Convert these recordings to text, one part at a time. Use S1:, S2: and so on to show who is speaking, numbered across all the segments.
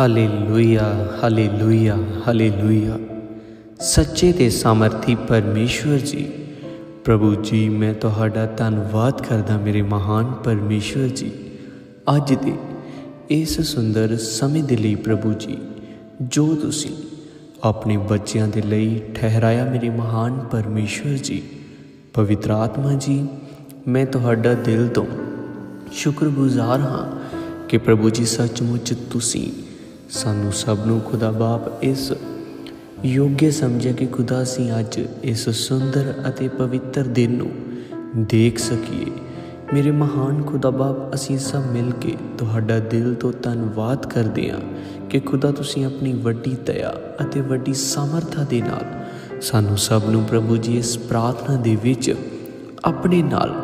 S1: Hallelujah hallelujah hallelujah ਸੱਚੇ ਤੇ ਸਮਰਥੀ ਪਰਮੇਸ਼ਵਰ ਜੀ, ਪ੍ਰਭੂ ਜੀ, ਮੈਂ ਤੁਹਾਡਾ ਧੰਨਵਾਦ ਕਰਦਾ ਮੇਰੇ ਮਹਾਨ ਪਰਮੇਸ਼ਵਰ ਜੀ। ਅੱਜ ਦੇ ਇਸ ਸੁੰਦਰ ਸਮੇਂ ਦੇ ਲਈ ਪ੍ਰਭੂ ਜੀ, ਜੋ ਤੁਸੀਂ ਆਪਣੇ ਬੱਚਿਆਂ ਦੇ ਲਈ ਠਹਿਰਾਇਆ ਮੇਰੇ ਮਹਾਨ ਪਰਮੇਸ਼ਵਰ ਜੀ, ਪਵਿੱਤਰ ਆਤਮਾ ਜੀ, ਮੈਂ ਤੁਹਾਡਾ ਦਿਲ ਤੋਂ ਸ਼ੁਕਰਗੁਜ਼ਾਰ ਹਾਂ ਕਿ ਪ੍ਰਭੂ ਜੀ, ਸੱਚਮੁੱਚ ਤੁਸੀਂ ਸਾਨੂੰ ਸਭ ਨੂੰ ਖੁਦਾ ਬਾਪ ਇਸ ਯੋਗ ਸਮਝਿਆ ਕਿ ਖੁਦਾ ਅਸੀਂ ਅੱਜ ਇਸ ਸੁੰਦਰ ਅਤੇ ਪਵਿੱਤਰ ਦਿਨ ਨੂੰ ਦੇਖ ਸਕੀਏ। ਮੇਰੇ ਮਹਾਨ ਖੁਦਾ ਬਾਪ, ਅਸੀਂ ਸਭ ਮਿਲ ਕੇ ਤੁਹਾਡਾ ਦਿਲ ਤੋਂ ਧੰਨਵਾਦ ਕਰਦੇ ਹਾਂ ਕਿ ਖੁਦਾ ਤੁਸੀਂ ਆਪਣੀ ਵੱਡੀ ਦਇਆ ਅਤੇ ਵੱਡੀ ਸਮਰੱਥਾ ਦੇ ਨਾਲ ਸਾਨੂੰ ਸਭ ਨੂੰ ਪ੍ਰਭੂ ਜੀ ਇਸ ਪ੍ਰਾਰਥਨਾ ਦੇ ਵਿੱਚ ਆਪਣੇ ਨਾਲ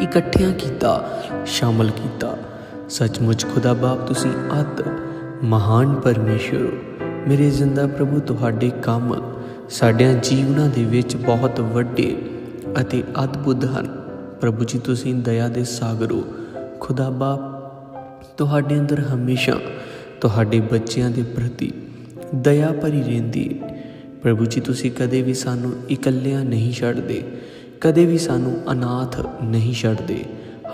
S1: ਇਕੱਠਿਆਂ ਕੀਤਾ, ਸ਼ਾਮਲ ਕੀਤਾ। ਸੱਚਮੁੱਚ ਖੁਦਾ ਬਾਪ, ਤੁਸੀਂ ਅੱਤ ਮਹਾਨ ਪਰਮੇਸ਼ਰ, ਮੇਰੇ ਜ਼ਿੰਦਾ ਪ੍ਰਭੂ, ਤੁਹਾਡੇ ਕੰਮ ਸਾਡਿਆਂ ਜੀਵਨਾਂ ਦੇ ਵਿੱਚ ਬਹੁਤ ਵੱਡੇ ਅਤੇ ਅਦਭੁਤ ਹਨ। ਪ੍ਰਭੂ ਜੀ, ਤੁਸੀਂ ਦਇਆ ਦੇ ਸਾਗਰ ਹੋ। ਖੁਦਾ ਬਾਪ, ਤੁਹਾਡੇ ਅੰਦਰ ਹਮੇਸ਼ਾ ਤੁਹਾਡੇ ਬੱਚਿਆਂ ਦੇ ਪ੍ਰਤੀ ਦਇਆ ਭਰੀ ਰਹਿੰਦੀ ਪ੍ਰਭੂ ਜੀ, ਤੁਸੀਂ ਕਦੇ ਵੀ ਸਾਨੂੰ ਇਕੱਲਿਆਂ ਨਹੀਂ ਛੱਡਦੇ, ਕਦੇ ਵੀ ਸਾਨੂੰ ਅਨਾਥ ਨਹੀਂ ਛੱਡਦੇ।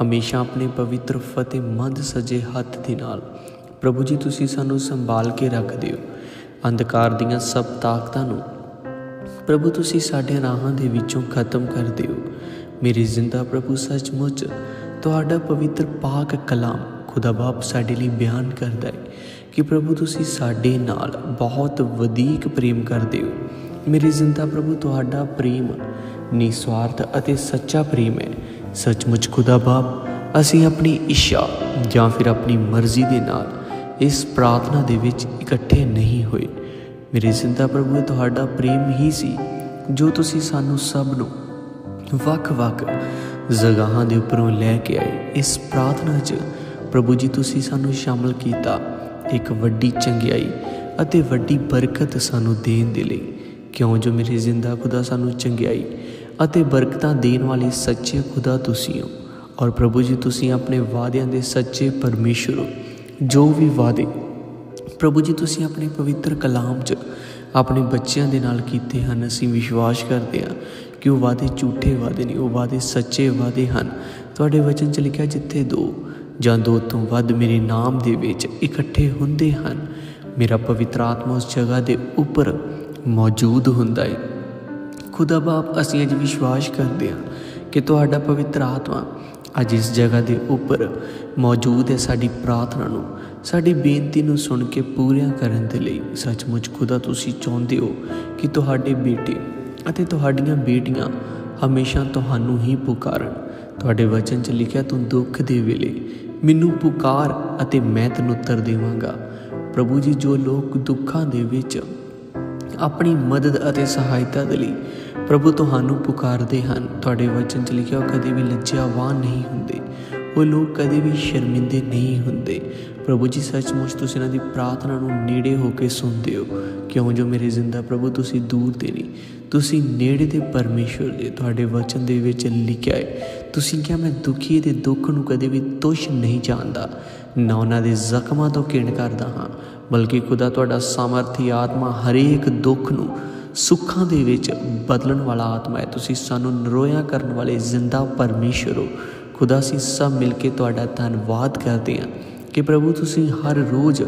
S1: ਹਮੇਸ਼ਾ ਆਪਣੇ ਪਵਿੱਤਰ ਫਤਿਹਮੰਦ ਸਜੇ ਹੱਥ ਦੇ ਨਾਲ ਪ੍ਰਭੂ ਜੀ, ਤੁਸੀਂ ਸਾਨੂੰ ਸੰਭਾਲ ਕੇ ਰੱਖਦੇ ਹੋ ਅੰਧਕਾਰ ਦੀਆਂ ਸਭ ਤਾਕਤਾਂ ਨੂੰ। ਪ੍ਰਭੂ, ਤੁਸੀਂ ਸਾਡੇ ਰਾਹਾਂ ਦੇ ਵਿੱਚੋਂ ਖਤਮ ਕਰ ਦਿਓ। ਮੇਰੇ ਜ਼ਿੰਦਾ ਪ੍ਰਭੂ, ਸੱਚਮੁੱਚ ਤੁਹਾਡਾ ਪਵਿੱਤਰ ਪਾਕ ਕਲਾਮ ਖੁਦਾ ਬਾਪ ਸਾਡੇ ਲਈ ਬਿਆਨ ਕਰਦਾ ਹੈ ਕਿ ਪ੍ਰਭੂ, ਤੁਸੀਂ ਸਾਡੇ ਨਾਲ ਬਹੁਤ ਵਧੇਕ ਪ੍ਰੇਮ ਕਰਦੇ ਹੋ। ਮੇਰੇ ਜ਼ਿੰਦਾ ਪ੍ਰਭੂ, ਤੁਹਾਡਾ ਪ੍ਰੇਮ ਨਿਸਵਾਰਥ ਅਤੇ ਸੱਚਾ ਪ੍ਰੇਮ ਹੈ। ਸੱਚਮੁੱਚ ਖੁਦਾ ਬਾਪ, ਅਸੀਂ ਆਪਣੀ ਇੱਛਾ ਜਾਂ ਫਿਰ ਆਪਣੀ ਮਰਜ਼ੀ ਦੇ ਨਾਲ ਇਸ ਪ੍ਰਾਰਥਨਾ ਦੇ ਵਿੱਚ ਇਕੱਠੇ ਨਹੀਂ ਹੋਏ। ਮੇਰੇ ਜ਼ਿੰਦਾ ਪ੍ਰਭੂ, ਤੁਹਾਡਾ ਪ੍ਰੇਮ ਹੀ ਸੀ, ਜੋ ਤੁਸੀਂ ਸਾਨੂੰ ਸਭ ਨੂੰ ਵੱਖ-ਵੱਖ ਜਗਾਹਾਂ ਦੇ ਉੱਪਰੋਂ ਲੈ ਕੇ ਆਏ। ਇਸ ਪ੍ਰਾਰਥਨਾ 'ਚ ਪ੍ਰਭੂ ਜੀ, ਤੁਸੀਂ ਸਾਨੂੰ ਸ਼ਾਮਲ ਕੀਤਾ ਇੱਕ ਵੱਡੀ ਚੰਗਿਆਈ ਅਤੇ ਵੱਡੀ ਬਰਕਤ ਸਾਨੂੰ ਦੇਣ ਦੇ ਲਈ। ਕਿਉਂ ਜੋ ਮੇਰੇ ਜ਼ਿੰਦਾ ਖੁਦਾ ਸਾਨੂੰ ਚੰਗਿਆਈ ਅਤੇ ਬਰਕਤਾਂ ਦੇਣ ਵਾਲੇ ਸੱਚੇ ਖੁਦਾ ਤੁਸੀਂ ਹੋ। ਔਰ ਪ੍ਰਭੂ ਜੀ, ਤੁਸੀਂ ਆਪਣੇ ਵਾਅਦਿਆਂ ਦੇ ਸੱਚੇ ਪਰਮੇਸ਼ਰ ਹੋ। ਜੋ ਵੀ ਵਾਅਦੇ ਪ੍ਰਭੂ ਜੀ ਤੁਸੀਂ ਆਪਣੇ ਪਵਿੱਤਰ ਕਲਾਮ 'ਚ ਆਪਣੇ ਬੱਚਿਆਂ ਦੇ ਨਾਲ ਕੀਤੇ ਹਨ, ਅਸੀਂ ਵਿਸ਼ਵਾਸ ਕਰਦੇ ਹਾਂ ਕਿ ਉਹ ਵਾਅਦੇ ਝੂਠੇ ਵਾਅਦੇ ਨਹੀਂ ਉਹ ਵਾਅਦੇ ਸੱਚੇ ਵਾਅਦੇ ਹਨ। ਤੁਹਾਡੇ ਵਚਨ 'ਚ ਲਿਖਿਆ ਜਿੱਥੇ ਦੋ ਜਾਂ ਦੋ ਤੋਂ ਵੱਧ ਮੇਰੇ ਨਾਮ ਦੇ ਵਿੱਚ ਇਕੱਠੇ ਹੁੰਦੇ ਹਨ, ਮੇਰਾ ਪਵਿੱਤਰ ਆਤਮਾ ਉਸ ਜਗ੍ਹਾ ਦੇ ਉੱਪਰ ਮੌਜੂਦ ਹੁੰਦਾ ਹੈ ਖੁਦਾ ਬਾਪ, ਅਸੀਂ ਅੱਜ ਵਿਸ਼ਵਾਸ ਕਰਦੇ ਹਾਂ ਕਿ ਤੁਹਾਡਾ ਪਵਿੱਤਰ ਆਤਮਾ ਅੱਜ ਇਸ ਜਗ੍ਹਾ ਦੇ ਉੱਪਰ ਮੌਜੂਦ ਹੈ ਸਾਡੀ ਪ੍ਰਾਰਥਨਾ ਨੂੰ। ਸਾਡੀ ਬੇਨਤੀ ਨੂੰ ਸੁਣ ਕੇ ਪੂਰੀਆਂ ਕਰਨ ਦੇ ਲਈ ਸੱਚਮੁੱਚ ਖੁਦਾ ਤੁਸੀਂ ਚਾਹੁੰਦੇ ਹੋ ਕਿ ਤੁਹਾਡੇ ਬੇਟੇ ਅਤੇ ਤੁਹਾਡੀਆਂ ਬੇਟੀਆਂ ਹਮੇਸ਼ਾ ਤੁਹਾਨੂੰ ਹੀ ਪੁਕਾਰਨ। ਤੁਹਾਡੇ ਵਚਨ 'ਚ ਲਿਖਿਆ, ਤੂੰ ਦੁੱਖ ਦੇ ਵੇਲੇ ਮੈਨੂੰ ਪੁਕਾਰ ਅਤੇ ਮੈਂ ਤੈਨੂੰ ਉੱਤਰ ਦੇਵਾਂਗਾ। ਪ੍ਰਭੂ ਜੀ, ਜੋ ਲੋਕ ਦੁੱਖਾਂ ਦੇ ਵਿੱਚ ਆਪਣੀ ਮਦਦ ਅਤੇ ਸਹਾਇਤਾ ਦੇ ਲਈ ਪ੍ਰਭੂ ਤੁਹਾਨੂੰ ਪੁਕਾਰਦੇ ਹਨ। ਤੁਹਾਡੇ ਵਚਨ 'ਚ ਲਿਖਿਆ ਉਹ ਕਦੇ ਵੀ ਲੱਜਿਆਵਾਨ ਨਹੀਂ ਹੁੰਦੇ। ਉਹ ਲੋਕ ਕਦੇ ਵੀ ਸ਼ਰਮਿੰਦੇ ਨਹੀਂ ਹੁੰਦੇ। ਪ੍ਰਭੂ ਜੀ, ਸੱਚਮੁੱਚ ਤੁਸੀਂ ਇਹਨਾਂ ਦੀ ਪ੍ਰਾਰਥਨਾ ਨੂੰ ਨੇੜੇ ਹੋ ਕੇ ਸੁਣਦੇ ਹੋ। ਕਿਉਂ? ਜੋ ਮੇਰੇ ਜ਼ਿੰਦਾ ਪ੍ਰਭੂ, ਤੁਸੀਂ ਦੂਰ ਦੇ ਨਹੀਂ। ਤੁਸੀਂ ਨੇੜੇ ਦੇ ਪਰਮੇਸ਼ਵਰ ਦੇ ਤੁਹਾਡੇ ਵਚਨ ਦੇ ਵਿੱਚ ਲਿਖਿਆ ਹੈ, ਤੁਸੀਂ ਕਿਹਾ, ਮੈਂ ਦੁਖੀ ਦੇ ਦੁੱਖ ਨੂੰ ਕਦੇ ਵੀ ਤੁਸ਼ ਨਹੀਂ ਜਾਣਦਾ। ਨਾ ਉਹਨਾਂ ਦੇ ਜ਼ਖਮਾਂ ਤੋਂ ਕਿਣ ਕਰਦਾ ਹਾਂ, ਬਲਕਿ ਖੁਦਾ ਤੁਹਾਡਾ ਸਮਰਥੀ ਆਤਮਾ ਹਰੇਕ ਦੁੱਖ ਨੂੰ ਸੁੱਖਾਂ ਦੇ ਵਿੱਚ ਬਦਲਣ ਵਾਲਾ ਆਤਮਾ ਹੈ। ਤੁਸੀਂ ਸਾਨੂੰ ਨਰੋਇਆ ਕਰਨ ਵਾਲੇ ਜ਼ਿੰਦਾ ਪਰਮੇਸ਼ਰ ਹੋ। ਖੁਦਾ ਅਸੀਂ ਸਭ ਮਿਲ ਕੇ ਤੁਹਾਡਾ ਧੰਨਵਾਦ ਕਰਦੇ ਹਾਂ ਕਿ ਪ੍ਰਭੂ ਤੁਸੀਂ ਹਰ ਰੋਜ਼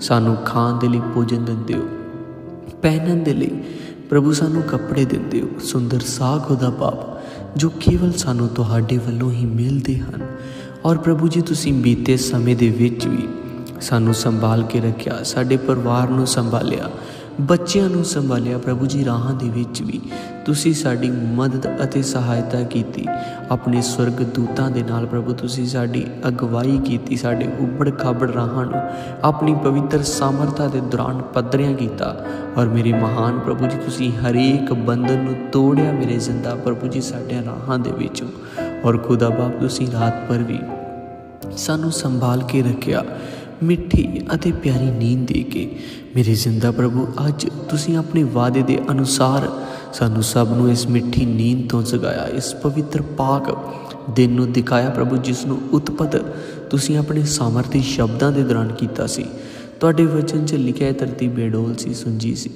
S1: ਸਾਨੂੰ ਖਾਣ ਦੇ ਲਈ ਭੋਜਨ ਦਿੰਦੇ ਹੋ, ਪਹਿਨਣ ਦੇ ਲਈ ਪ੍ਰਭੂ ਸਾਨੂੰ ਕੱਪੜੇ ਦਿੰਦੇ ਹੋ, ਸੁੰਦਰ ਸਾਗ ਖੁਦਾ ਬਾਪ ਜੋ ਕੇਵਲ ਸਾਨੂੰ ਤੁਹਾਡੇ ਵੱਲੋਂ ਹੀ ਮਿਲਦੇ ਹਨ। ਔਰ ਪ੍ਰਭੂ ਜੀ, ਤੁਸੀਂ ਬੀਤੇ ਸਮੇਂ ਦੇ ਵਿੱਚ ਵੀ ਸਾਨੂੰ ਸੰਭਾਲ ਕੇ ਰੱਖਿਆ, ਸਾਡੇ ਪਰਿਵਾਰ ਨੂੰ ਸੰਭਾਲਿਆ ਬੱਚਿਆਂ ਨੂੰ ਸੰਭਾਲਿਆ ਪ੍ਰਭੂ ਜੀ ਰਾਹਾਂ ਦੇ ਵਿੱਚ ਵੀ। ਤੁਸੀਂ ਸਾਡੀ ਮਦਦ ਅਤੇ ਸਹਾਇਤਾ ਕੀਤੀ। ਆਪਣੇ ਸਵਰਗ ਦੂਤਾਂ ਦੇ ਨਾਲ ਪ੍ਰਭੂ, ਤੁਸੀਂ ਸਾਡੀ ਅਗਵਾਈ ਕੀਤੀ, ਸਾਡੇ ਉੱਬੜ ਖਾਬੜ ਰਾਹਾਂ ਨੂੰ। ਆਪਣੀ ਪਵਿੱਤਰ ਸਮਰਥਾ ਦੇ ਦੌਰਾਨ ਪੱਧਰਿਆਂ ਕੀਤਾ। ਔਰ ਮੇਰੇ ਮਹਾਨ ਪ੍ਰਭੂ ਜੀ, ਤੁਸੀਂ ਹਰੇਕ ਬੰਧਨ ਨੂੰ ਤੋੜਿਆ ਮੇਰੇ ਜ਼ਿੰਦਾ ਪ੍ਰਭੂ ਜੀ ਸਾਡੇ ਰਾਹਾਂ ਦੇ ਵਿੱਚੋਂ। ਔਰ ਖੁਦਾ ਬਾਪ, ਤੁਸੀਂ ਰਾਤ ਭਰ ਵੀ ਸਾਨੂੰ ਸੰਭਾਲ ਕੇ ਰੱਖਿਆ। ਮਿੱਠੀ ਅਤੇ ਪਿਆਰੀ ਨੀਂਦ ਦੇ ਕੇ, ਮੇਰੇ ਜ਼ਿੰਦਾ ਪ੍ਰਭੂ, ਅੱਜ ਤੁਸੀਂ ਆਪਣੇ ਵਾਅਦੇ ਦੇ ਅਨੁਸਾਰ ਸਾਨੂੰ ਸਭ ਨੂੰ ਇਸ ਮਿੱਠੀ ਨੀਂਦ ਤੋਂ ਜਗਾਇਆ, ਇਸ ਪਵਿੱਤਰ ਪਾਕ ਦਿਨ ਨੂੰ ਦਿਖਾਇਆ, ਪ੍ਰਭੂ, ਜਿਸ ਨੂੰ ਉਤਪਤ ਤੁਸੀਂ ਆਪਣੇ ਸਮਰਥੀ ਸ਼ਬਦਾਂ ਦੇ ਦੌਰਾਨ ਕੀਤਾ ਸੀ। ਤੁਹਾਡੇ ਵਚਨ 'ਚ ਲਿਖਿਆ ਧਰਤੀ ਬੇਡੋਲ ਸੀ, ਸੁੰਜੀ ਸੀ।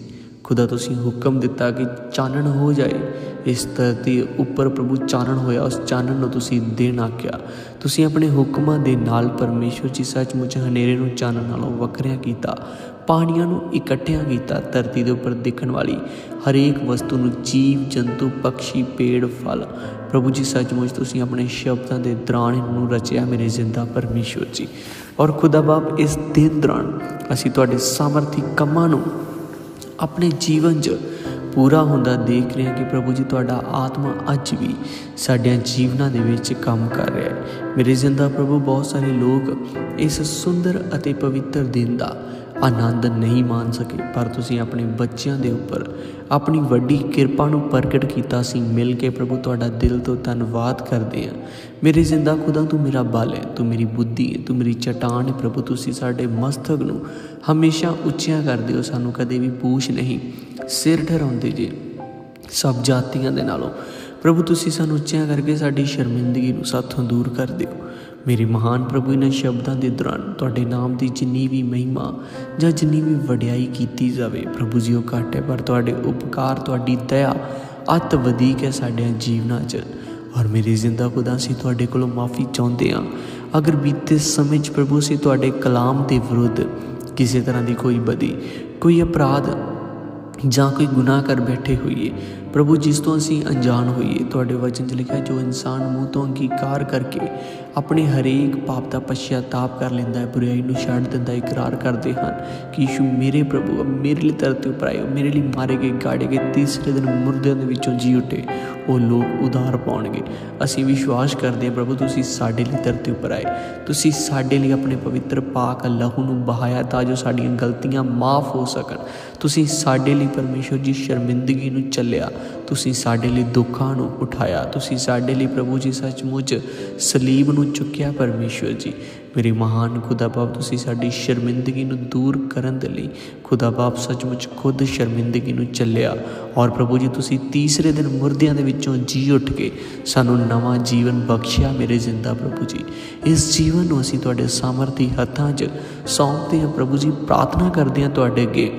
S1: ਖੁਦਾ ਤੁਸੀਂ ਹੁਕਮ ਦਿੱਤਾ ਕਿ ਚਾਨਣ ਹੋ ਜਾਏ। ਇਸ ਧਰਤੀ ਉੱਪਰ ਪ੍ਰਭੂ ਚਾਨਣ ਹੋਇਆ, ਉਸ ਚਾਨਣ ਨੂੰ ਤੁਸੀਂ ਦਿਨ ਆਖਿਆ। ਤੁਸੀਂ ਆਪਣੇ ਹੁਕਮਾਂ ਦੇ ਨਾਲ ਪਰਮੇਸ਼ਵਰ ਜੀ ਸੱਚਮੁੱਚ ਹਨੇਰੇ ਨੂੰ ਚਾਨਣ ਨਾਲੋਂ ਵੱਖਰਿਆ ਕੀਤਾ, ਪਾਣੀਆਂ ਨੂੰ ਇਕੱਠਿਆਂ ਕੀਤਾ ਧਰਤੀ ਦੇ ਉੱਪਰ ਦਿਖਣ ਵਾਲੀ। ਹਰੇਕ ਵਸਤੂ ਨੂੰ ਜੀਵ, ਜੰਤੂ ਪੰਛੀ ਪੇੜ, ਫਲ। ਪ੍ਰਭੂ ਜੀ ਸੱਚਮੁੱਚ ਤੁਸੀਂ ਆਪਣੇ ਸ਼ਬਦਾਂ ਦੇ ਦੌਰਾਨ ਨੂੰ ਰਚਿਆ, ਮੇਰੇ ਜ਼ਿੰਦਾ ਪਰਮੇਸ਼ਵਰ ਜੀ। ਔਰ ਖੁਦਾ ਬਾਪ, ਇਸ ਦਿਨ ਦੌਰਾਨ ਅਸੀਂ ਤੁਹਾਡੇ ਸਮਰਥੀ ਕੰਮਾਂ ਨੂੰ ਆਪਣੇ ਜੀਵਨ 'ਚ ਪੂਰਾ ਹੁੰਦਾ ਦੇਖ ਰਹੇ ਹਾਂ ਕਿ ਪ੍ਰਭੂ ਜੀ, ਤੁਹਾਡਾ ਆਤਮਾ ਅੱਜ ਵੀ ਸਾਡਿਆਂ ਜੀਵਨਾਂ ਦੇ ਵਿੱਚ ਕੰਮ ਕਰ ਰਿਹਾ ਹੈ। ਮੇਰੇ ਜ਼ਿੰਦਾ ਪ੍ਰਭੂ, ਬਹੁਤ ਸਾਰੇ ਲੋਕ ਇਸ ਸੁੰਦਰ ਅਤੇ ਪਵਿੱਤਰ ਦਿਨ ਦਾ ਆਨੰਦ ਨਹੀਂ ਮਾਣ ਸਕੇ, ਪਰ ਤੁਸੀਂ ਆਪਣੇ ਬੱਚਿਆਂ ਦੇ ਉੱਪਰ ਆਪਣੀ ਵੱਡੀ ਕਿਰਪਾ ਨੂੰ ਪ੍ਰਗਟ ਕੀਤਾ ਸੀ, ਮਿਲ ਕੇ ਪ੍ਰਭੂ ਤੁਹਾਡਾ ਦਿਲ ਤੋਂ ਧੰਨਵਾਦ ਕਰਦੇ ਹਾਂ। ਮੇਰੇ ਜ਼ਿੰਦਾ ਖੁਦਾ, ਤੂੰ ਮੇਰਾ ਬਲ ਹੈ, ਤੂੰ ਮੇਰੀ ਬੁੱਧੀ ਹੈ, ਤੂੰ ਮੇਰੀ ਚਟਾਨ ਹੈ, ਪ੍ਰਭੂ ਤੁਸੀਂ ਸਾਡੇ ਮਸਤਕ ਨੂੰ ਹਮੇਸ਼ਾ ਉੱਚਿਆਂ ਕਰਦੇ ਹੋ ਸਾਨੂੰ ਕਦੇ ਵੀ ਪੂਛ ਨਹੀਂ, ਸਿਰ ਠਹਿਰਾਉਂਦੇ ਜੇ, ਸਭ ਜਾਤੀਆਂ ਦੇ ਨਾਲੋਂ। ਪ੍ਰਭੂ ਤੁਸੀਂ ਸਾਨੂੰ ਉੱਚਿਆਂ ਕਰਕੇ ਸਾਡੀ ਸ਼ਰਮਿੰਦਗੀ ਨੂੰ ਸਾਥੋਂ ਦੂਰ ਕਰ ਦਿਓ। ਮੇਰੇ ਮਹਾਨ ਪ੍ਰਭੂ, ਇਹਨਾਂ ਸ਼ਬਦਾਂ ਦੇ ਦੌਰਾਨ ਤੁਹਾਡੇ ਨਾਮ ਦੀ ਜਿੰਨੀ ਵੀ ਮਹਿਮਾ ਜਾਂ ਜਿੰਨੀ ਵੀ ਵਡਿਆਈ ਕੀਤੀ ਜਾਵੇ, ਪ੍ਰਭੂ ਜੀ, ਉਹ ਘੱਟ ਹੈ, ਪਰ ਤੁਹਾਡੇ ਉਪਕਾਰ, ਤੁਹਾਡੀ ਦਇਆ ਅਤ ਵਧੇਕ ਹੈ ਸਾਡੇ ਜੀਵਨਾਂ 'ਚ। ਔਰ ਮੇਰੀ ਜ਼ਿੰਦਾ ਖੁਦਾ ਸੀ ਤੁਹਾਡੇ ਕੋਲੋਂ ਮਾਫੀ ਚਾਹੁੰਦੇ ਹਾਂ। ਅਗਰ ਬੀਤੇ ਸਮੇਂ 'ਚ ਪ੍ਰਭੂ ਸੀ ਤੁਹਾਡੇ ਕਲਾਮ ਦੇ ਵਿਰੁੱਧ ਕਿਸੇ ਤਰ੍ਹਾਂ ਦੀ ਕੋਈ ਬਦੀ, ਕੋਈ ਅਪਰਾਧ ਜਾਂ ਕੋਈ ਗੁਨਾਹ ਕਰ ਬੈਠੇ ਹੋਈਏ ਪ੍ਰਭੂ, ਜਿਸ ਤੋਂ ਅਸੀਂ ਅਣਜਾਣ ਹੋਈਏ, ਤੁਹਾਡੇ ਵਚਨ 'ਚ ਲਿਖਿਆ ਜੋ ਇਨਸਾਨ ਮੂੰਹ ਤੋਂ ਅੰਗੀਕਾਰ ਕਰਕੇ ਆਪਣੇ ਹਰੇਕ ਪਾਪ ਦਾ ਪਛਤਾਪ ਕਰ ਲੈਂਦਾ ਹੈ, ਬੁਰਾਈ ਨੂੰ ਛੱਡ ਦਿੰਦਾ ਇਕਰਾਰ ਕਰਦੇ ਹਨ ਕਿ ਯਿਸੂ ਮੇਰੇ ਪ੍ਰਭੂ ਮੇਰੇ ਲਈ ਧਰਤੀ ਉੱਪਰ ਆਏ ਮੇਰੇ ਲਈ ਮਾਰੇ ਗਏ, ਗਾੜੇ ਗਏ, ਤੀਸਰੇ ਦਿਨ ਮੁਰਦਿਆਂ ਦੇ ਵਿੱਚੋਂ ਜੀ ਉੱਠੇ, ਉਹ ਲੋਕ ਉਧਾਰ ਪਾਉਣਗੇ। ਅਸੀਂ ਵਿਸ਼ਵਾਸ ਕਰਦੇ ਹਾਂ, ਪ੍ਰਭੂ, ਤੁਸੀਂ ਸਾਡੇ ਲਈ ਧਰਤੀ ਉੱਪਰ ਆਏ। ਤੁਸੀਂ ਸਾਡੇ ਲਈ ਆਪਣੇ ਪਵਿੱਤਰ ਪਾਕ ਲਹੂ ਨੂੰ ਬਹਾਇਆ ਤਾਂ ਜੋ ਸਾਡੀਆਂ ਗਲਤੀਆਂ ਮਾਫ ਹੋ ਸਕਣ। ਤੁਸੀਂ ਸਾਡੇ ਲਈ ਪਰਮੇਸ਼ਵਰ ਜੀ, ਸ਼ਰਮਿੰਦਗੀ ਨੂੰ ਚੱਲਿਆ। ਤੁਸੀਂ ਸਾਡੇ ਲਈ ਦੁੱਖਾਂ ਨੂੰ ਉਠਾਇਆ। ਤੁਸੀਂ ਸਾਡੇ ਲਈ ਪ੍ਰਭੂ ਜੀ ਸੱਚਮੁੱਚ ਸਲੀਬ ਨੂੰ ਚੁੱਕਿਆ ਪਰਮੇਸ਼ਵਰ ਜੀ। ਮੇਰੇ ਮਹਾਨ ਖੁਦਾ ਬਾਪ, ਤੁਸੀਂ ਸਾਡੀ ਸ਼ਰਮਿੰਦਗੀ ਨੂੰ ਦੂਰ ਕਰਨ ਦੇ ਲਈ ਖੁਦਾ ਬਾਪ ਸੱਚਮੁੱਚ ਖੁਦ ਸ਼ਰਮਿੰਦਗੀ ਨੂੰ ਚੱਲਿਆ। ਔਰ ਪ੍ਰਭੂ ਜੀ, ਤੁਸੀਂ ਤੀਸਰੇ ਦਿਨ ਮੁਰਦਿਆਂ ਦੇ ਵਿੱਚੋਂ ਜੀ ਉੱਠ ਕੇ ਸਾਨੂੰ ਨਵਾਂ ਜੀਵਨ ਬਖਸ਼ਿਆ ਮੇਰੇ ਜ਼ਿੰਦਾ ਪ੍ਰਭੂ ਜੀ। ਇਸ ਜੀਵਨ ਨੂੰ ਅਸੀਂ ਤੁਹਾਡੇ ਸਾਮਰਥੀ ਹੱਥਾਂ 'ਚ ਸੌਂਪਦੇ ਹਾਂ। ਪ੍ਰਭੂ ਜੀ, ਪ੍ਰਾਰਥਨਾ ਕਰਦੇ ਹਾਂ ਤੁਹਾਡੇ ਅੱਗੇ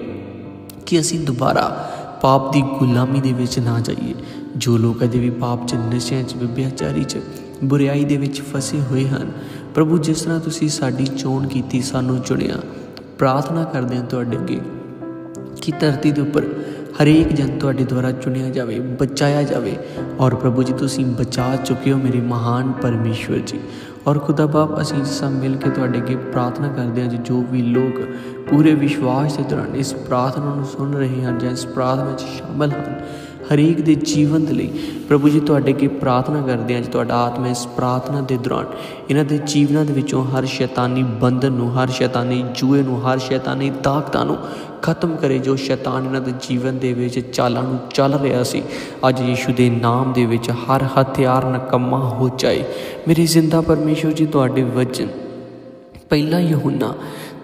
S1: ਕਿ ਅਸੀਂ ਦੁਬਾਰਾ ਪਾਪ ਦੀ ਗੁਲਾਮੀ ਦੇ ਵਿੱਚ ਨਾ ਜਾਈਏ। ਜੋ ਲੋਕ ਅਜੇ ਵੀ ਪਾਪ 'ਚ, ਨਸ਼ਿਆਂ 'ਚ, ਵਿਭਿਆਚਾਰੀ 'ਚ, ਬੁਰਾਈ ਦੇ ਵਿੱਚ ਫਸੇ ਹੋਏ ਹਨ, ਪ੍ਰਭੂ ਜਿਸ ਤਰ੍ਹਾਂ ਤੁਸੀਂ ਸਾਡੀ ਚੋਣ ਕੀਤੀ, ਸਾਨੂੰ ਚੁਣਿਆ, ਪ੍ਰਾਰਥਨਾ ਕਰਦੇ ਹਾਂ ਤੁਹਾਡੇ ਅੱਗੇ ਕਿ ਧਰਤੀ ਦੇ ਉੱਪਰ ਹਰੇਕ ਜਨ ਤੁਹਾਡੇ ਦੁਆਰਾ ਚੁਣਿਆ ਜਾਵੇ, ਬਚਾਇਆ ਜਾਵੇ। ਔਰ ਪ੍ਰਭੂ ਜੀ, ਤੁਸੀਂ ਬਚਾ ਚੁੱਕੇ ਹੋ ਮੇਰੇ ਮਹਾਨ ਪਰਮੇਸ਼ਵਰ ਜੀ। ਔਰ ਖੁਦਾ ਬਾਪ ਅਸੀਂ ਸਭ ਮਿਲ ਕੇ ਤੁਹਾਡੇ ਅੱਗੇ ਪ੍ਰਾਰਥਨਾ ਕਰਦੇ ਹਾਂ ਜੀ, ਜੋ ਵੀ ਲੋਕ ਪੂਰੇ ਵਿਸ਼ਵਾਸ ਦੇ ਦੌਰਾਨ ਇਸ ਪ੍ਰਾਰਥਨਾ ਨੂੰ ਸੁਣ ਰਹੇ ਹਨ ਜਾਂ ਇਸ ਪ੍ਰਾਰਥਨਾ ਵਿੱਚ ਸ਼ਾਮਲ ਹਨ, ਹਰੇਕ ਦੇ ਜੀਵਨ ਦੇ ਲਈ ਪ੍ਰਭੂ ਜੀ ਤੁਹਾਡੇ ਅੱਗੇ ਪ੍ਰਾਰਥਨਾ ਕਰਦੇ ਹਾਂ ਜੀ, ਤੁਹਾਡਾ ਆਤਮਾ ਇਸ ਪ੍ਰਾਰਥਨਾ ਦੇ ਦੌਰਾਨ ਇਹਨਾਂ ਦੇ ਜੀਵਨਾਂ ਦੇ ਵਿੱਚੋਂ ਹਰ ਸ਼ੈਤਾਨੀ ਬੰਧਨ ਨੂੰ, ਹਰ ਸ਼ੈਤਾਨੀ ਜੂਏ ਨੂੰ, ਹਰ ਸ਼ੈਤਾਨੀ ਤਾਕਤਾਂ ਨੂੰ ਖਤਮ ਕਰੇ ਜੋ ਸ਼ੈਤਾਨ ਇਹਨਾਂ ਦੇ ਜੀਵਨ ਦੇ ਵਿੱਚ ਚਾਲਾਂ ਨੂੰ ਚੱਲ ਰਿਹਾ ਸੀ। ਅੱਜ ਯੀਸ਼ੂ ਦੇ ਨਾਮ ਦੇ ਵਿੱਚ ਹਰ ਹਥਿਆਰ ਨਕਮਾ ਹੋ ਜਾਏ। ਮੇਰੇ ਜ਼ਿੰਦਾ ਪਰਮੇਸ਼ਵਰ ਜੀ, ਤੁਹਾਡੇ ਵਚਨ ਪਹਿਲਾ ਯਹੋਨਾ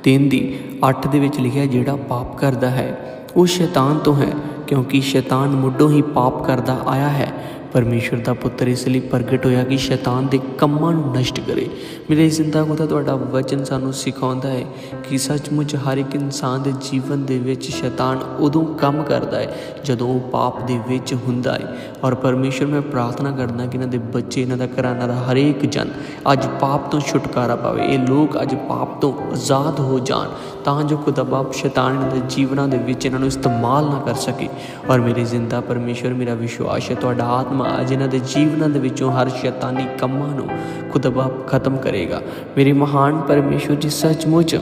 S1: 3 ਦੀ 8 ਦੇ ਵਿੱਚ ਲਿਖਿਆ ਜਿਹੜਾ ਪਾਪ ਕਰਦਾ ਹੈ, ਉਹ ਸ਼ੈਤਾਨ ਤੋਂ ਹੈ, ਕਿਉਂਕਿ ਸ਼ੈਤਾਨ ਮੁੱਢੋਂ ਹੀ ਪਾਪ ਕਰਦਾ ਆਇਆ ਹੈ। ਪਰਮੇਸ਼ਵਰ ਦਾ ਪੁੱਤਰ ਇਸ ਲਈ ਪ੍ਰਗਟ ਹੋਇਆ ਕਿ ਸ਼ੈਤਾਨ ਦੇ ਕੰਮਾਂ ਨੂੰ ਨਸ਼ਟ ਕਰੇ। ਮੇਰੇ ਜ਼ਿੰਦਾ ਖੁਦਾ ਤੁਹਾਡਾ ਵਚਨ ਸਾਨੂੰ ਸਿਖਾਉਂਦਾ ਹੈ ਕਿ ਸੱਚਮੁੱਚ ਹਰ ਇੱਕ ਇਨਸਾਨ ਦੇ ਜੀਵਨ ਦੇ ਵਿੱਚ ਸ਼ੈਤਾਨ ਉਦੋਂ ਕੰਮ ਕਰਦਾ ਹੈ ਜਦੋਂ ਉਹ ਪਾਪ ਦੇ ਵਿੱਚ ਹੁੰਦਾ ਹੈ। ਔਰ ਪਰਮੇਸ਼ਵਰ ਮੈਂ ਪ੍ਰਾਰਥਨਾ ਕਰਦਾ ਕਿ ਇਹਨਾਂ ਦੇ ਬੱਚੇ, ਇਹਨਾਂ ਦਾ ਘਰਾਣਾ ਦਾ ਹਰੇਕ ਜਨ ਅੱਜ ਪਾਪ ਤੋਂ ਛੁਟਕਾਰਾ ਪਾਵੇ। ਇਹ ਲੋਕ ਅੱਜ ਪਾਪ ਤੋਂ ਆਜ਼ਾਦ ਹੋ ਜਾਣ ਤਾਂ ਜੋ ਖੁਦਾ ਬਾਪ ਸ਼ੈਤਾਨ ਦੇ ਜੀਵਨਾਂ ਦੇ ਵਿੱਚ ਇਹਨਾਂ ਨੂੰ ਇਸਤੇਮਾਲ ਨਾ ਕਰ ਸਕੇ। ਔਰ ਮੇਰੇ ਜ਼ਿੰਦਾ ਪਰਮੇਸ਼ਵਰ ਮੇਰਾ ਵਿਸ਼ਵਾਸ ਹੈ ਤੁਹਾਡਾ ਆਤਮ ਅੱਜ ਇਹਨਾਂ ਦੇ ਜੀਵਨਾਂ ਦੇ ਵਿੱਚੋਂ ਹਰ ਸ਼ੈਤਾਨੀ ਕੰਮਾਂ ਨੂੰ ਖੁਦਬਾ ਖਤਮ ਕਰੇਗਾ। ਮੇਰੇ ਮਹਾਨ ਪਰਮੇਸ਼ਵਰ ਜੀ, ਸੱਚਮੁੱਚ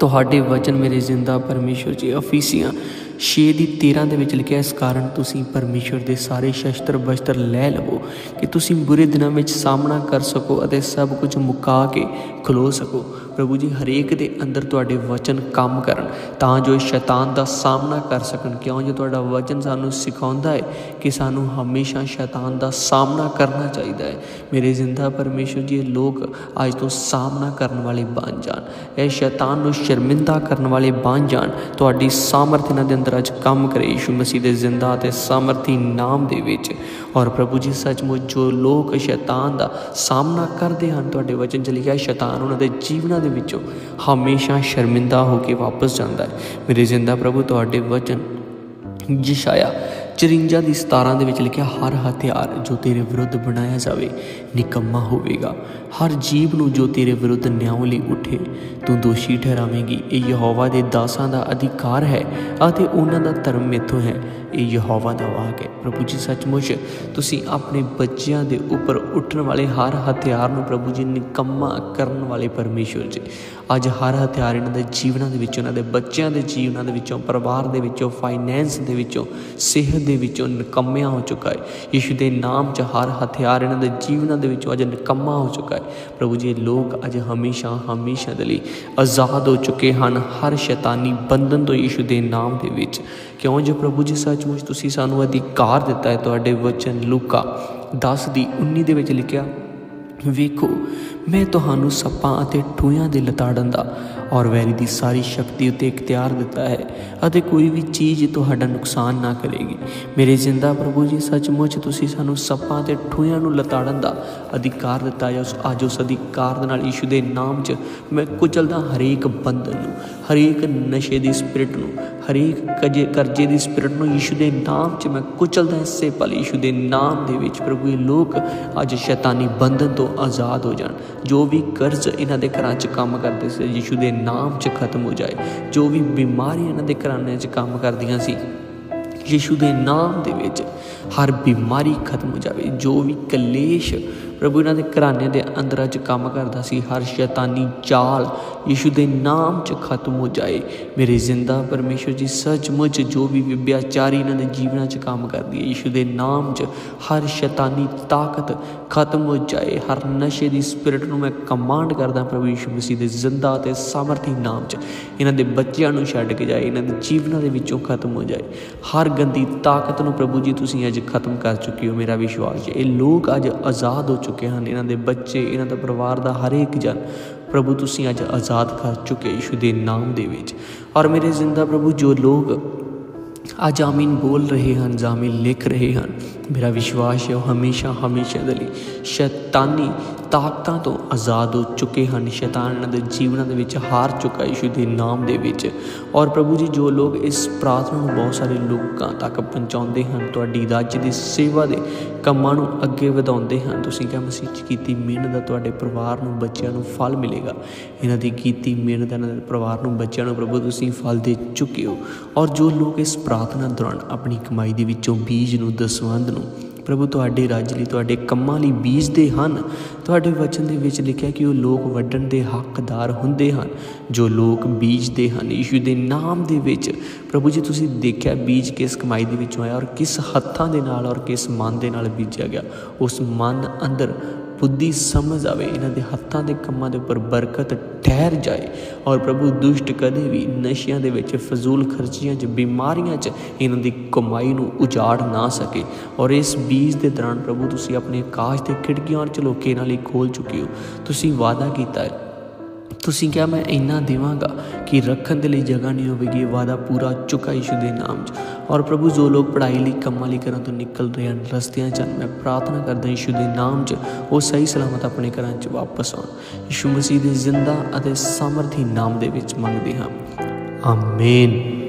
S1: ਤੁਹਾਡੇ ਵਚਨ ਮੇਰੇ ਜ਼ਿੰਦਾ ਪਰਮੇਸ਼ਵਰ ਜੀ, ਅਫੀਸੀਆਂ 6 ਦੀ 13 ਦੇ ਵਿੱਚ ਲਿਖਿਆ, ਇਸ ਕਾਰਨ ਤੁਸੀਂ ਪਰਮੇਸ਼ਵਰ ਦੇ ਸਾਰੇ ਸ਼ਸਤਰ ਬਸਤਰ ਲੈ ਲਵੋ ਕਿ ਤੁਸੀਂ ਬੁਰੇ ਦਿਨਾਂ ਵਿੱਚ ਸਾਹਮਣਾ ਕਰ ਸਕੋ ਅਤੇ ਸਭ ਕੁਝ ਮੁਕਾ ਕੇ ਖਲੋ ਸਕੋ। ਪ੍ਰਭੂ ਜੀ, ਹਰੇਕ ਦੇ ਅੰਦਰ ਤੁਹਾਡੇ ਵਚਨ ਕੰਮ ਕਰਨ, ਤਾਂ ਜੋ ਸ਼ੈਤਾਨ ਦਾ ਸਾਹਮਣਾ ਕਰ ਸਕਣ। ਕਿਉਂ? ਜੋ ਤੁਹਾਡਾ ਵਚਨ ਸਾਨੂੰ ਸਿਖਾਉਂਦਾ ਹੈ ਕਿ ਸਾਨੂੰ ਹਮੇਸ਼ਾ ਸ਼ੈਤਾਨ ਦਾ ਸਾਹਮਣਾ ਕਰਨਾ ਚਾਹੀਦਾ ਹੈ। ਮੇਰੇ ਜ਼ਿੰਦਾ ਪਰਮੇਸ਼ਵਰ ਜੀ ਲੋਕ ਅੱਜ ਤੋਂ ਸਾਹਮਣਾ ਕਰਨ ਵਾਲੇ ਬਣ ਜਾਣ। ਇਹ ਸ਼ੈਤਾਨ ਨੂੰ ਸ਼ਰਮਿੰਦਾ ਕਰਨ ਵਾਲੇ ਬਣ ਜਾਣ। ਤੁਹਾਡੀ ਸਾਮਰਥ ਇਹਨਾਂ ਦੇ ਅੰਦਰ ਅੱਜ ਕੰਮ ਕਰੇ ਯਿਸੂ ਮਸੀਹ ਦੇ ਜ਼ਿੰਦਾ ਤੇ ਸਾਮਰਥੀ ਨਾਮ ਦੇ ਵਿੱਚ। ਔਰ ਪ੍ਰਭੂ ਜੀ, ਸੱਚਮੁੱਚ ਜੋ ਲੋਕ ਸ਼ੈਤਾਨ ਦਾ ਸਾਹਮਣਾ ਕਰਦੇ ਹਨ, ਤੁਹਾਡੇ ਵਚਨ ਚ ਲਿਖਿਆ ਸ਼ੈਤਾਨ ਉਹਨਾਂ ਦੇ ਜੀਵਨਾਂ ਦੇ ਵਿੱਚੋਂ ਹਮੇਸ਼ਾ ਸ਼ਰਮਿੰਦਾ ਹੋ ਕੇ ਵਾਪਸ ਜਾਂਦਾ ਹੈ। ਮੇਰੇ ਜ਼ਿੰਦਾ ਪ੍ਰਭੂ, ਤੁਹਾਡੇ ਵਚਨ ਯਸ਼ਾਇਆ 54 ਦੀ 17 ਦੇ ਵਿੱਚ ਲਿਖਿਆ, ਹਰ ਹਥਿਆਰ ਜੋ ਤੇਰੇ ਵਿਰੁੱਧ ਬਣਾਇਆ ਜਾਵੇ, ਨਿਕੰਮਾ ਹੋਵੇਗਾ। ਹਰ ਜੀਵ ਨੂੰ ਜੋ ਤੇਰੇ ਵਿਰੁੱਧ ਨਿਆਂ ਲਈ ਉੱਠੇ, ਤੂੰ ਦੋਸ਼ੀ ਠਹਿਰਾਵੇਂਗੀ। ਇਹ ਯਹੋਵਾ ਦੇ ਦਾਸਾਂ ਦਾ ਅਧਿਕਾਰ ਹੈ ਅਤੇ ਉਹਨਾਂ ਦਾ ਧਰਮ ਮੇਥੋਂ ਹੈ। ਇਹ ਯਹੋਵਾ ਦਾ ਵਾਕ ਹੈ। ਪ੍ਰਭੂ ਜੀ, ਸੱਚਮੁੱਚ ਤੁਸੀਂ ਆਪਣੇ ਬੱਚਿਆਂ ਦੇ ਉੱਪਰ ਉੱਠਣ ਵਾਲੇ ਹਰ ਹਥਿਆਰ ਨੂੰ ਪ੍ਰਭੂ ਜੀ ਨਿਕੰਮਾ ਕਰਨ ਵਾਲੇ ਪਰਮੇਸ਼ਵਰ ਜੀ। ਅੱਜ ਹਰ ਹਥਿਆਰ ਇਹਨਾਂ ਦੇ ਜੀਵਨਾਂ ਦੇ ਵਿੱਚੋਂ, ਇਹਨਾਂ ਦੇ ਬੱਚਿਆਂ ਦੇ ਜੀਵਨਾਂ ਦੇ ਵਿੱਚੋਂ, ਪਰਿਵਾਰ ਦੇ ਵਿੱਚੋਂ ਫਾਈਨੈਂਸ ਦੇ ਵਿੱਚੋਂ, ਸਿਹਤ ਦੇ ਵਿੱਚੋਂ ਨਿਕੰਮਿਆ ਹੋ ਚੁੱਕਾ ਹੈ। ਯਿਸੂ ਦੇ ਨਾਮ 'ਚ ਹਰ ਹਥਿਆਰ ਇਹਨਾਂ ਦੇ ਜੀਵਨਾਂ ਦੇ ਵਿੱਚੋਂ ਅੱਜ ਨਿਕੰਮਾ ਹੋ ਚੁੱਕਾ ਹੈ। ਪ੍ਰਭੂ ਜੀ ਲੋਕ ਅੱਜ ਹਮੇਸ਼ਾ ਹਮੇਸ਼ਾ ਦੇ ਲਈ ਆਜ਼ਾਦ ਹੋ ਚੁੱਕੇ ਹਨ, ਹਰ ਸ਼ੈਤਾਨੀ ਬੰਧਨ ਤੋਂ ਯਿਸੂ ਦੇ ਨਾਮ ਦੇ ਵਿੱਚ। ਕਿਉਂ? ਜੋ ਪ੍ਰਭੂ ਜੀ ਸੱਚਮੁੱਚ ਤੁਸੀਂ ਸਾਨੂੰ ਅਧਿਕਾਰ ਦਿੱਤਾ ਹੈ, ਤੁਹਾਡੇ ਵਚਨ ਲੂਕਾ 10 ਦੀ 19 ਦੇ ਵਿੱਚ ਲਿਖਿਆ, ਵੇਖੋ ਮੈਂ ਤੁਹਾਨੂੰ ਸੱਪਾਂ ਅਤੇ ਠੂਆਂ ਦੇ ਲਤਾੜਨ ਦਾ ਔਰ ਵੈਰੀ ਦੀ ਸਾਰੀ ਸ਼ਕਤੀ ਉਤੇ ਇਖਤਿਆਰ ਦਿੱਤਾ ਹੈ ਅਤੇ ਕੋਈ ਵੀ ਚੀਜ਼ ਤੁਹਾਡਾ ਨੁਕਸਾਨ ਨਾ ਕਰੇਗੀ। ਮੇਰੇ ਜ਼ਿੰਦਾ ਪ੍ਰਭੂ ਜੀ, ਸੱਚਮੁੱਚ ਤੁਸੀਂ ਸਾਨੂੰ ਸੱਪਾਂ ਤੇ ਠੂਆਂ ਨੂੰ ਲਤਾੜਨ ਦਾ ਅਧਿਕਾਰ ਦਿੱਤਾ ਹੈ। ਉਸ ਅੱਜ ਉਸ ਅਧਿਕਾਰ ਦੇ ਨਾਲ ਯਿਸੂ ਦੇ ਨਾਮ 'ਚ ਮੈਂ ਕੁਚਲਦਾ ਹਰੇਕ ਬੰਧਨ ਨੂੰ, ਹਰੇਕ ਨਸ਼ੇ ਦੀ ਸਪਿਰਿਟ ਨੂੰ, ਹਰੇਕ ਕਜੇ, ਕਰਜ਼ੇ ਦੀ ਸਪਿਰਿਟ ਨੂੰ ਯਿਸੂ ਦੇ ਨਾਮ 'ਚ ਮੈਂ ਕੁਚਲਦਾ ਹਿੱਸੇ ਪਲ ਯਿਸੂ ਦੇ ਨਾਮ ਦੇ ਵਿੱਚ ਪ੍ਰਭੂ ਇਹ ਲੋਕ ਅੱਜ ਸ਼ੈਤਾਨੀ ਬੰਧਨ ਤੋਂ ਆਜ਼ਾਦ ਹੋ ਜਾਣ। ਜੋ ਵੀ ਕਰਜ਼ ਇਹਨਾਂ ਦੇ ਘਰਾਂ 'ਚ ਕੰਮ ਕਰਦੇ ਸੀ, ਯਿਸੂ ਦੇ ਨਾਮ 'ਚ ਖਤਮ ਹੋ ਜਾਏ, ਜੋ ਵੀ ਬਿਮਾਰੀ ਇਹਨਾਂ ਦੇ ਘਰਾਂਆਂ 'ਚ ਕੰਮ ਕਰਦੀਆਂ ਸੀ, ਯਿਸੂ ਦੇ ਨਾਮ ਦੇ ਵਿੱਚ ਹਰ ਬਿਮਾਰੀ ਖਤਮ ਹੋ ਜਾਵੇ, ਜੋ ਵੀ ਕਲੇਸ਼ ਪ੍ਰਭੂ ਇਹਨਾਂ ਦੇ ਘਰਾਣੇ ਦੇ ਅੰਦਰ ਅੱਜ ਕੰਮ ਕਰਦਾ ਸੀ, ਹਰ ਸ਼ੈਤਾਨੀ ਚਾਲ ਯਿਸੂ ਦੇ ਨਾਮ 'ਚ ਖਤਮ ਹੋ ਜਾਏ। ਮੇਰੇ ਜ਼ਿੰਦਾ ਪਰਮੇਸ਼ਰ ਜੀ, ਸੱਚਮੁੱਚ ਜੋ ਵੀ ਵਿਭਿਆਚਾਰੀ ਇਹਨਾਂ ਦੇ ਜੀਵਨਾਂ 'ਚ ਕੰਮ ਕਰਦੀ ਹੈ, ਯਿਸੂ ਦੇ ਨਾਮ 'ਚ ਹਰ ਸ਼ੈਤਾਨੀ ਤਾਕਤ ਖਤਮ ਹੋ ਜਾਏ। ਹਰ ਨਸ਼ੇ ਦੀ ਸਪਿਰਿਟ ਨੂੰ ਮੈਂ ਕਮਾਂਡ ਕਰਦਾ ਪ੍ਰਭੂ ਯਿਸੂ ਮਸੀਹ ਦੇ ਜ਼ਿੰਦਾ ਤੇ ਸਮਰਥੀ ਨਾਮ 'ਚ। ਇਹਨਾਂ ਦੇ ਬੱਚਿਆਂ ਨੂੰ ਛੱਡ ਕੇ ਜਾਏ, ਇਹਨਾਂ ਦੇ ਜੀਵਨਾਂ ਦੇ ਵਿੱਚੋਂ ਖਤਮ ਹੋ ਜਾਏ। ਹਰ ਗੰਦੀ ਤਾਕਤ ਨੂੰ ਪ੍ਰਭੂ ਜੀ, ਤੁਸੀਂ ਅੱਜ ਖਤਮ ਕਰ ਚੁੱਕੇ ਹੋ, ਮੇਰਾ ਵਿਸ਼ਵਾਸ ਹੈ ਇਹ ਲੋਕ ਅੱਜ ਆਜ਼ਾਦ ਹੋ ਚੁੱਕੇ ਹਨ। ਇਹਨਾਂ ਦੇ ਬੱਚੇ, ਇਹਨਾਂ ਦਾ ਪਰਿਵਾਰ ਦਾ ਹਰੇਕ ਜਨ ਪ੍ਰਭੂ ਤੁਸੀਂ ਅੱਜ ਆਜ਼ਾਦ ਕਰ ਚੁੱਕੇ ਯਿਸੂ ਦੇ ਨਾਮ ਦੇ ਵਿੱਚ। ਔਰ ਮੇਰੇ ਜ਼ਿੰਦਾ ਪ੍ਰਭੂ, ਜੋ ਲੋਕ ਅੱਜ ਆਮੀਨ ਬੋਲ ਰਹੇ ਹਨ ਜਾਮੀਨ ਲਿਖ ਰਹੇ ਹਨ ਮੇਰਾ ਵਿਸ਼ਵਾਸ ਹੈ, ਉਹ ਹਮੇਸ਼ਾ ਹਮੇਸ਼ਾ ਦੇ ਲਈ ਸ਼ੈਤਾਨੀ ਤਾਕਤਾਂ ਤੋਂ ਆਜ਼ਾਦ ਹੋ ਚੁੱਕੇ ਹਨ। ਸ਼ੈਤਾਨ ਇਹਨਾਂ ਦੇ ਜੀਵਨਾਂ ਦੇ ਵਿੱਚ ਹਾਰ ਚੁੱਕਾ ਯਿਸੂ ਦੇ ਨਾਮ ਦੇ ਵਿੱਚ। ਔਰ ਪ੍ਰਭੂ ਜੀ, ਜੋ ਲੋਕ ਇਸ ਪ੍ਰਾਰਥਨਾ ਨੂੰ ਬਹੁਤ ਸਾਰੇ ਲੋਕਾਂ ਤੱਕ ਪਹੁੰਚਾਉਂਦੇ ਹਨ, ਤੁਹਾਡੀ ਰਾਜ ਦੀ ਸੇਵਾ ਦੇ ਕੰਮਾਂ ਨੂੰ ਅੱਗੇ ਵਧਾਉਂਦੇ ਹਨ। ਤੁਸੀਂ ਕਿਹਾ, ਮਸੀਹ ਚ ਕੀਤੀ ਮਿਹਨਤ ਦਾ ਤੁਹਾਡੇ ਪਰਿਵਾਰ ਨੂੰ, ਬੱਚਿਆਂ ਨੂੰ ਫਲ ਮਿਲੇਗਾ। ਇਹਨਾਂ ਦੀ ਕੀਤੀ ਮਿਹਨਤ ਇਹਨਾਂ ਦੇ ਪਰਿਵਾਰ ਨੂੰ, ਬੱਚਿਆਂ ਨੂੰ ਪ੍ਰਭੂ, ਤੁਸੀਂ ਫਲ ਦੇ ਚੁੱਕੇ ਹੋ। ਔਰ ਜੋ ਲੋਕ ਇਸ ਪ੍ਰਾਰਥਨਾ ਦੌਰਾਨ ਆਪਣੀ ਕਮਾਈ ਦੇ ਵਿੱਚੋਂ ਬੀਜ ਨੂੰ ਦਸਵੰਦ ਨੂੰ। ਪ੍ਰਭੂ, ਤੁਹਾਡੇ ਰਾਜ ਲਈ, ਤੁਹਾਡੇ ਕੰਮਾਂ ਲਈ ਬੀਜਦੇ ਹਨ। ਤੁਹਾਡੇ ਵਚਨ ਦੇ ਵਿੱਚ ਲਿਖਿਆ ਕਿ ਉਹ ਲੋਕ ਵੱਢਣ ਦੇ ਹੱਕਦਾਰ ਹੁੰਦੇ ਹਨ, ਜੋ ਲੋਕ ਬੀਜਦੇ ਹਨ। ਯਿਸੂ ਦੇ ਨਾਮ ਦੇ ਵਿੱਚ, ਪ੍ਰਭੂ ਜੀ, ਤੁਸੀਂ ਦੇਖਿਆ ਬੀਜ ਕਿਸ ਕਮਾਈ ਦੇ ਵਿੱਚੋਂ ਆਇਆ ਔਰ ਕਿਸ ਹੱਥਾਂ ਦੇ ਨਾਲ ਔਰ ਕਿਸ ਮਨ ਦੇ ਨਾਲ ਬੀਜਿਆ ਗਿਆ। ਉਸ ਮਨ ਅੰਦਰ ਬੁੱਧੀ ਸਮਝ ਆਵੇ, ਇਹਨਾਂ ਦੇ ਹੱਥਾਂ ਦੇ ਕੰਮਾਂ ਦੇ ਉੱਪਰ ਬਰਕਤ ਠਹਿਰ ਜਾਏ। ਔਰ ਪ੍ਰਭੂ ਦੁਸ਼ਟ ਕਦੇ ਵੀ ਨਸ਼ਿਆਂ ਦੇ ਵਿੱਚ ਫਜ਼ੂਲ ਖਰਚੀਆਂ 'ਚ, ਬਿਮਾਰੀਆਂ 'ਚ ਇਹਨਾਂ ਦੀ ਕਮਾਈ ਨੂੰ ਉਜਾੜ ਨਾ ਸਕੇ। ਔਰ ਇਸ ਬੀਜ ਦੇ ਦੌਰਾਨ ਪ੍ਰਭੂ ਤੁਸੀਂ ਆਪਣੇ ਆਕਾਸ਼ ਦੇ ਖਿੜਕੀਆਂ ਔਰ ਚਲੋਕੇ ਨਾਲ ਹੀ ਖੋਲ ਚੁੱਕੇ ਹੋ। ਤੁਸੀਂ ਵਾਅਦਾ ਕੀਤਾ ਹੈ ਤੁਸੀਂ ਕਿਹਾ ਮੈਂ ਇੰਨਾ ਦੇਵਾਂਗਾ ਕਿ ਰੱਖਣ ਦੇ ਲਈ ਜਗ੍ਹਾ ਨਹੀਂ ਹੋਵੇਗੀ ਇਹ ਵਾਦਾ ਪੂਰਾ ਚੁੱਕਾ ਯਿਸੂ ਦੇ ਨਾਮ 'ਚ। ਔਰ ਪ੍ਰਭੂ, ਜੋ ਲੋਕ ਪੜ੍ਹਾਈ ਲਈ ਕੰਮਾਂ ਲਈ ਘਰਾਂ ਤੋਂ ਨਿਕਲ ਰਹੇ ਹਨ, ਰਸਤਿਆਂ 'ਚ ਮੈਂ ਪ੍ਰਾਰਥਨਾ ਕਰਦਾ ਯਿਸੂ ਦੇ ਨਾਮ 'ਚ ਉਹ ਸਹੀ ਸਲਾਮਤ ਆਪਣੇ ਘਰਾਂ 'ਚ ਵਾਪਸ ਆਉਣ। ਯਿਸੂ ਮਸੀਹ ਦੇ ਜ਼ਿੰਦਾ ਅਤੇ ਸਮਰਥੀ ਨਾਮ ਦੇ ਵਿੱਚ ਮੰਗਦੇ ਹਾਂ। ਆਮੀਨ।